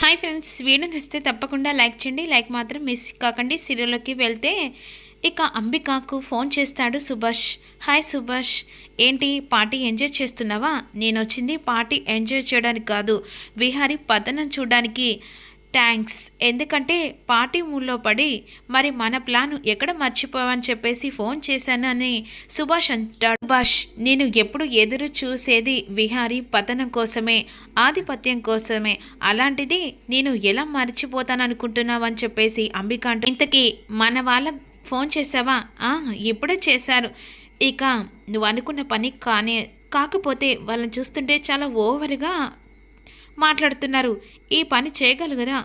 Hi friends video నచ్చితే తప్పకుండా like చేయండి. లైక్ మాత్రం మిస్ కాకండి. సీరియల్లోకి వెళ్తే ఇక అంబికాకు ఫోన్ చేస్తాడు సుభాష్. హాయ్ సుభాష్ ఏంటి? పార్టీ ఎంజాయ్ చేస్తున్నావా? నేను వచ్చింది పార్టీ ఎంజాయ్ చేయడానికి కాదు. విహారీ పతనం చూడడానికి. థ్యాంక్స్. ఎందుకంటే పార్టీ మూల్లో పడి మరి మన ప్లాన్ ఎక్కడ మర్చిపోవని చెప్పేసి ఫోన్ చేశాను అని సుభాష్ అంటాడు. సుభాష్ నేను ఎప్పుడు ఎదురు చూసేది విహారీ పతనం కోసమే ఆధిపత్యం కోసమే. అలాంటిది నేను ఎలా మర్చిపోతాను అనుకుంటున్నావని చెప్పేసి అంబిక అంటూ ఇంతకీ మన వాళ్ళ ఫోన్ చేసావా "ఆ, ఇప్పుడే చేశారు. ఇక నువ్వు అనుకున్న పని కానీ కాకపోతే వాళ్ళని చూస్తుంటే చాలా ఓవర్గా మాట్లాడుతున్నారు. ఈ పని చేయగలుగుదా?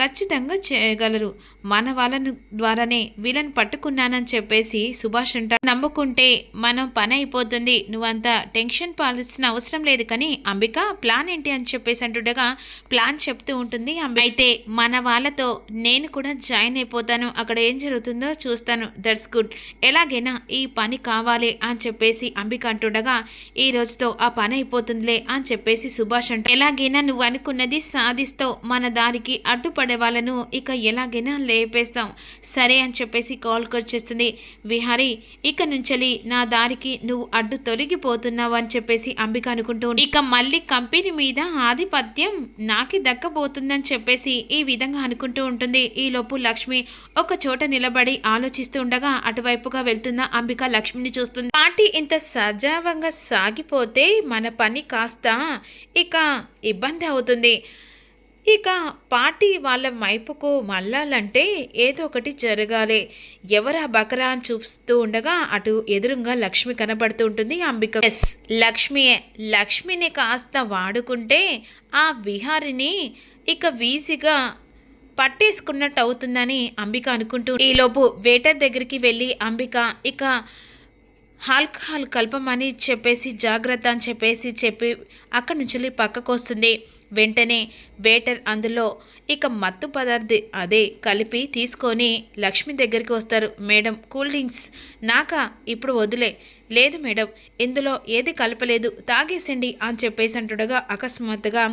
ఖచ్చితంగా చేయగలరు. మన వాళ్ళను ద్వారానే వీళ్ళని పట్టుకున్నానని చెప్పేసి సుభాష్ అంట నమ్ముకుంటే మనం పని అయిపోతుంది. నువ్వంత టెన్షన్ పాల్సిన అవసరం లేదు కానీ అంబిక ప్లాన్ ఏంటి అని చెప్పేసి అంటుండగా ప్లాన్ చెప్తూ ఉంటుంది అంబి అయితే మన వాళ్ళతో నేను కూడా జాయిన్ అయిపోతాను. అక్కడ ఏం జరుగుతుందో చూస్తాను. That's good. ఎలాగైనా ఈ పని కావాలి అని చెప్పేసి అంబిక అంటుండగా ఈ రోజుతో ఆ పని అయిపోతుందిలే అని చెప్పేసి సుభాష్ అంటే ఎలాగైనా నువ్వు అనుకున్నది సాధిస్తావు. మన దారికి అడ్డుపడి వాళ్ళను ఇక ఎలాగైనా లేపేస్తాం. సరే అని చెప్పేసి కాల్ కట్ చేస్తుంది. విహారి ఇక నుంచెలి నా దారికి నువ్వు అడ్డు తొలగిపోతున్నావు అని చెప్పేసి అంబిక అనుకుంటూ ఇక మళ్ళీ కంపెనీ మీద ఆధిపత్యం నాకి దక్కబోతుందని చెప్పేసి ఈ విధంగా అనుకుంటూ ఉంటుంది. ఈ లోపు లక్ష్మి ఒక చోట నిలబడి ఆలోచిస్తూ ఉండగా అటువైపుగా వెళ్తున్న అంబిక లక్ష్మిని చూస్తుంది. పార్టీ ఇంత సజావంగా సాగిపోతే మన పని కాస్త ఇక ఇబ్బంది అవుతుంది. ఇక పార్టీ వాళ్ళ వైపుకు మళ్ళాలంటే ఏదో ఒకటి జరగాలి. ఎవరా బకరా అని చూస్తూ ఉండగా అటు ఎదురుగా లక్ష్మి కనబడుతూ ఉంటుంది అంబిక. ఎస్ లక్ష్మియే. లక్ష్మిని కాస్త వాడుకుంటే ఆ విహారిని ఇక వీసిగా పట్టేసుకున్నట్టు అవుతుందని అంబిక అనుకుంటూ ఈలోపు వేటర్ దగ్గరికి వెళ్ళి అంబిక ఇక ఆల్కహాల్ కలపమని చెప్పేసి జాగ్రత్త అని చెప్పేసి చెప్పి అక్కడి నుంచి వెళ్ళి పక్కకు వస్తుంది వెంటనే వేటర్ అందులో. ఇక మత్తు పదార్థి అదే కలిపి తీసుకొని లక్ష్మి దగ్గరికి వస్తారు. Madam cool drinks. నాక? ఇప్పుడు వదిలే లేదు మేడం ఇందులో ఏది కలపలేదు. తాగేసండి అని చెప్పేసి అంటుండగా అకస్మాత్తుగా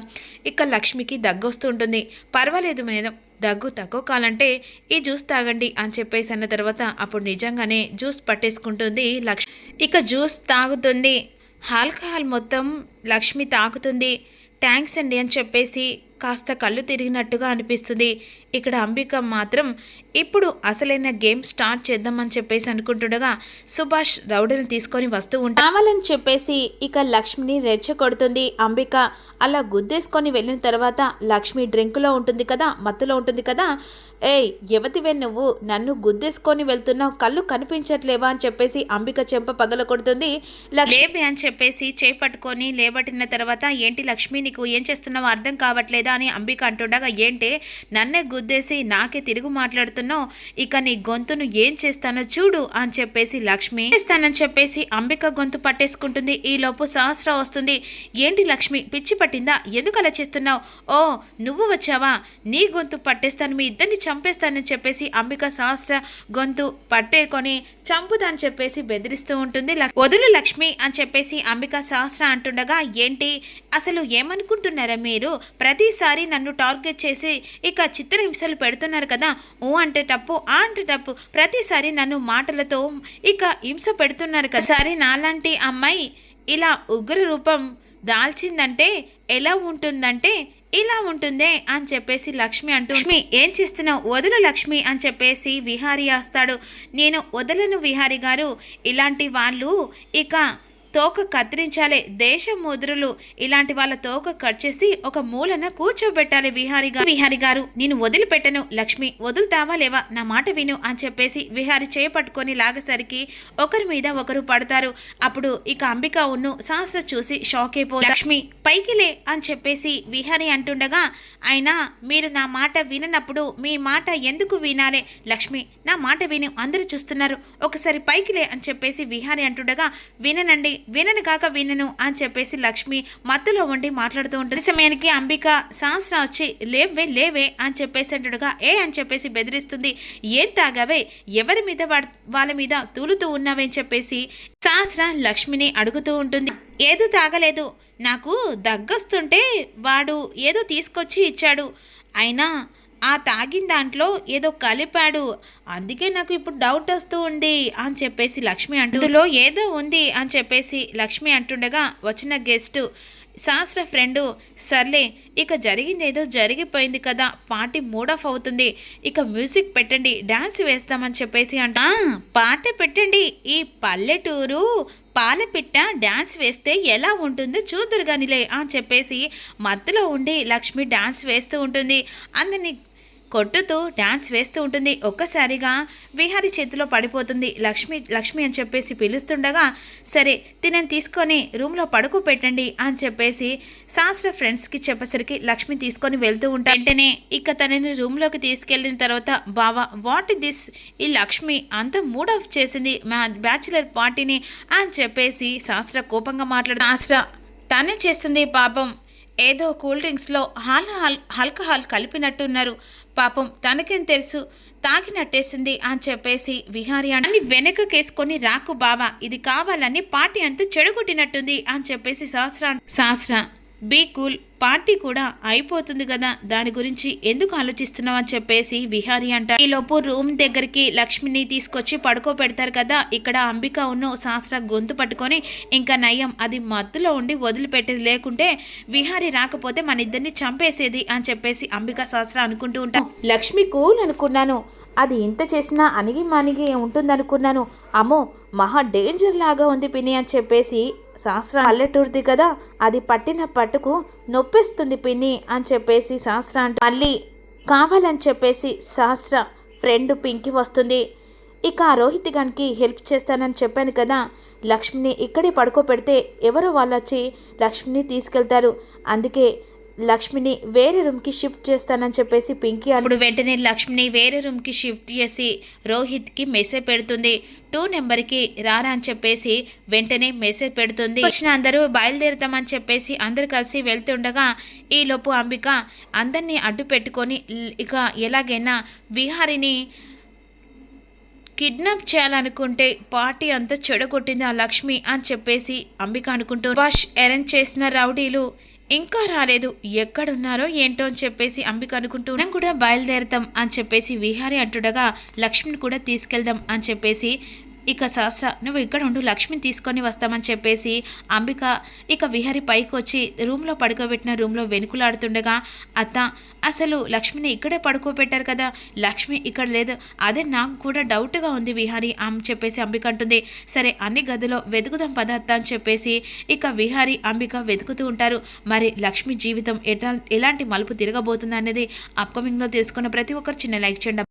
ఇక లక్ష్మికి దగ్గు వస్తుంటుంది పర్వాలేదు మేడం దగ్గు తక్కువ కాలంటే ఈ జ్యూస్ తాగండి అని చెప్పేసి అన్న తర్వాత అప్పుడు నిజంగానే జ్యూస్ పట్టేసుకుంటుంది లక్ష్మి. ఇక జ్యూస్ తాగుతుంది. ఆల్కహాల్ మొత్తం లక్ష్మి తాగుతుంది. థ్యాంక్స్ అండి అని చెప్పేసి కాస్త కళ్ళు తిరిగినట్టుగా అనిపిస్తుంది. ఇక్కడ అంబిక మాత్రం ఇప్పుడు అసలైన గేమ్ స్టార్ట్ చేద్దామని చెప్పేసి అనుకుంటుండగా సుభాష్ రౌడీని తీసుకొని వస్తూ ఉంటా కావాలని చెప్పేసి ఇక లక్ష్మిని రెచ్చగొడుతుంది అంబిక. అలా గుద్దేసుకొని వెళ్ళిన తర్వాత లక్ష్మి డ్రింకులో ఉంటుంది కదా మత్తులో ఉంటుంది కదా ఏయ్ యువతివే నువ్వు నన్ను గుద్దేసుకొని వెళ్తున్నావు కళ్ళు కనిపించట్లేవా? అని చెప్పేసి అంబిక చెంప పగల కొడుతుంది. లేవే అని చెప్పేసి చేపట్టుకొని లేబట్టిన తర్వాత ఏంటి లక్ష్మి నీకు ఏం చేస్తున్నావో అర్థం కావట్లేదా? అని అంబిక అంటుండగా ఏంటే నన్నే గుద్దేసి నాకే తిరుగు మాట్లాడుతున్నావు? ఇక నీ గొంతును ఏం చేస్తానో చూడు అని చెప్పేసి లక్ష్మి చేస్తానని చెప్పేసి అంబిక గొంతు పట్టేసుకుంటుంది. ఈ లోపు సహస్ర వస్తుంది. ఏంటి లక్ష్మి పిచ్చి పట్టిందా? ఎందుకు అలా చేస్తున్నావు? ఓ నువ్వు వచ్చావా? నీ గొంతు పట్టేస్తాను మీ ఇద్దరిని చంపేస్తానని చెప్పేసి అంబిక సహస్ర గొంతు పట్టేకొని అని చెప్పేసి బెదిరిస్తూ ఉంటుంది వదులు లక్ష్మి అని చెప్పేసి అంబిక సహస్ర అంటుండగా ఏంటి అసలు ఏమనుకుంటున్నారా మీరు? ప్రతి ప్రతిసారి నన్ను టార్గెట్ చేసి ఇక చిత్రహింసలు పెడుతున్నారు కదా ఓ అంటే తప్పు ఆ అంటే తప్పు. ప్రతిసారి నన్ను మాటలతో ఇక హింస పెడుతున్నారు కదా. సరే నాలాంటి అమ్మాయి ఇలా ఉగ్ర రూపం దాల్చిందంటే ఎలా ఉంటుందంటే ఇలా ఉంటుందే అని చెప్పేసి లక్ష్మి అంటూ లక్ష్మి ఏం చేస్తున్నావు? వదులు లక్ష్మి అని చెప్పేసి విహారీ వస్తాడు. నేను వదలను విహారీ గారు. ఇలాంటి వాళ్ళు ఇక తోక కత్తిరించాలి. దేశ ముద్రులు ఇలాంటి వాళ్ళ తోక కట్ చేసి ఒక మూలన కూర్చోబెట్టాలి విహారీ గారు విహారీ గారు నేను వదిలిపెట్టను లక్ష్మి. వదులుతావా లేవా? నా మాట విను అని చెప్పేసి విహారి చేపట్టుకొని లాగసరికి ఒకరి మీద ఒకరు పడతారు. అప్పుడు ఇక అంబిక ఉన్ను సహస్ర చూసి షాక్ అయిపో లక్ష్మి పైకిలే అని చెప్పేసి విహారి అంటుండగా అయినా మీరు నా మాట విననప్పుడు మీ మాట ఎందుకు వినాలే? లక్ష్మి నా మాట విని. అందరూ చూస్తున్నారు. ఒకసారి పైకిలే అని చెప్పేసి విహారి అంటుండగా విననండి వినను కాక వినను అని చెప్పేసి లక్ష్మి మత్తులో ఉండి మాట్లాడుతూ ఉంటుంది. సమయానికి అంబిక సహస్ర వచ్చి లేవే లేవే అని చెప్పేసి అంటుండగా ఏ అని చెప్పేసి బెదిరిస్తుంది. ఏం తాగావే? ఎవరి మీద వాళ్ళ మీద తూలుతూ ఉన్నావే అని చెప్పేసి సహస్ర లక్ష్మిని అడుగుతూ ఉంటుంది. ఏదో తాగలేదు. నాకు దగ్గొస్తుంటే వాడు ఏదో తీసుకొచ్చి ఇచ్చాడు. అయినా ఆ తాగిన దాంట్లో ఏదో కలిపాడు. అందుకే నాకు ఇప్పుడు డౌట్ వస్తూ ఉంది అని చెప్పేసి లక్ష్మి అందులో ఏదో ఉంది అని చెప్పేసి లక్ష్మి అంటుండగా వచ్చిన గెస్ట్ శాస్త్ర ఫ్రెండు సర్లే ఇక జరిగింది ఏదో జరిగిపోయింది కదా పార్టీ మూడ్ ఆఫ్ అవుతుంది. ఇక మ్యూజిక్ పెట్టండి డ్యాన్స్ వేస్తామని చెప్పేసి అంట. "ఆ, పాట పెట్టండి. ఈ పల్లెటూరు పాలపిట్ట డ్యాన్స్ వేస్తే ఎలా ఉంటుందో చూదురు గానిలే అని చెప్పేసి మత్తులో ఉండి లక్ష్మి డ్యాన్స్ వేస్తూ ఉంటుంది. అందరినీ కొట్టుతూ డ్యాన్స్ వేస్తూ ఉంటుంది. ఒక్కసారిగా విహారి చేతిలో పడిపోతుంది. లక్ష్మి లక్ష్మి అని చెప్పేసి పిలుస్తుండగా సరే తినని తీసుకొని రూమ్లో పడుకు పెట్టండి అని చెప్పేసి శాస్త్ర ఫ్రెండ్స్కి చెప్పేసరికి లక్ష్మి తీసుకొని వెళ్తూ ఉంటా. వెంటనే ఇక తనని రూమ్లోకి తీసుకెళ్ళిన తర్వాత బావా వాట్ దిస్? ఈ లక్ష్మి అంత మూడ్ ఆఫ్ చేసింది. మా బ్యాచులర్ పార్టీని అని చెప్పేసి శాస్త్ర కోపంగా మాట్లాడు శాస్త్ర తనే చేస్తుంది పాపం. ఏదో కూల్ డ్రింక్స్లో హాల్ హాల్ ఆల్కహాల్ కలిపినట్టున్నారు. పాపం తనకేం తెలుసు? తాగినట్టేసింది అని చెప్పేసి విహారి అని వెనకకేసుకొని రాకు బావా ఇది కావాలని పార్టీ అంతా చెడగొట్టినట్టుంది అని చెప్పేసి Sahasra Sahasra be cool party కూడా అయిపోతుంది కదా దాని గురించి ఎందుకు ఆలోచిస్తున్నావు అని చెప్పేసి విహారి అంట. ఈలోపు రూమ్ దగ్గరికి లక్ష్మిని తీసుకొచ్చి పడుకోబెడతారు కదా ఇక్కడ అంబిక ఉన్న శాస్త్ర గొంతు పట్టుకొని ఇంకా నయం అది మత్తులో ఉండి వదిలిపెట్టేది లేకుంటే విహారి రాకపోతే మన ఇద్దరిని చంపేసేది అని చెప్పేసి అంబిక శాస్త్ర అనుకుంటూ ఉంటాం. లక్ష్మి కూల్ అనుకున్నాను. అది ఇంత చేసినా అణిగి మణిగి ఉంటుందనుకున్నాను. అమ్మో మహా డేంజర్ లాగా ఉంది పిని అని చెప్పేసి శాస్త్ర పల్లెటూరుది కదా అది పట్టిన పట్టుకు నొప్పిస్తుంది పిన్ని అని చెప్పేసి శాస్త్ర అంటూ మళ్ళీ కావాలని చెప్పేసి శాస్త్ర ఫ్రెండ్ పింకి వస్తుంది. ఇక ఆ రోహిత్ గానికి హెల్ప్ చేస్తానని చెప్పాను కదా లక్ష్మిని ఇక్కడే పడుకోబెడితే ఎవరో వాళ్ళు వచ్చి లక్ష్మిని తీసుకెళ్తారు. అందుకే లక్ష్మిని వేరే రూమ్కి షిఫ్ట్ చేస్తానని చెప్పేసి పింకీ అప్పుడు వెంటనే లక్ష్మిని వేరే రూమ్కి షిఫ్ట్ చేసి రోహిత్కి మెసేజ్ పెడుతుంది. టూ నెంబర్కి రారా అని చెప్పేసి వెంటనే మెసేజ్ పెడుతుంది. వచ్చిన అందరూ బయలుదేరుతామని చెప్పేసి అందరు కలిసి వెళ్తుండగా ఈలోపు అంబిక అందరినీ అడ్డు పెట్టుకొని ఇక ఎలాగైనా విహారిని కిడ్నాప్ చేయాలనుకుంటే పార్టీ అంతా చెడగొట్టింది ఆ లక్ష్మి అని చెప్పేసి అంబిక అనుకుంటూ. వాష్ అరేంజ్ చేసిన రౌడీలు ఇంకా రాలేదు. ఎక్కడున్నారో ఏంటో అని చెప్పేసి అంబిక అనుకుంటూ మనం కూడా బయలుదేరుతాం అని చెప్పేసి విహారి అంటుండగా లక్ష్మిని కూడా తీసుకెళ్దాం అని చెప్పేసి ఇక సహస్ర నువ్వు ఇక్కడ ఉండు లక్ష్మిని తీసుకొని వస్తామని చెప్పేసి అంబిక ఇక విహారి పైకి వచ్చి రూమ్లో పడుకోబెట్టిన రూమ్లో వెనుకులాడుతుండగా అత్త అసలు లక్ష్మిని ఇక్కడే పడుకోబెట్టారు కదా లక్ష్మి ఇక్కడ లేదు. అదే నాకు కూడా డౌట్గా ఉంది విహారి అని చెప్పేసి అంబిక అంటుంది. సరే అన్ని గదిలో వెతుకుదాం పదార్థ అని చెప్పేసి ఇక విహారి అంబిక వెతుకుతూ ఉంటారు. మరి లక్ష్మి జీవితం ఎట్లా ఎలాంటి మలుపు తిరగబోతుంది అనేది అప్కమింగ్లో తెలుసుకున్న ప్రతి ఒక్కరు చిన్న లైక్ చేయండి.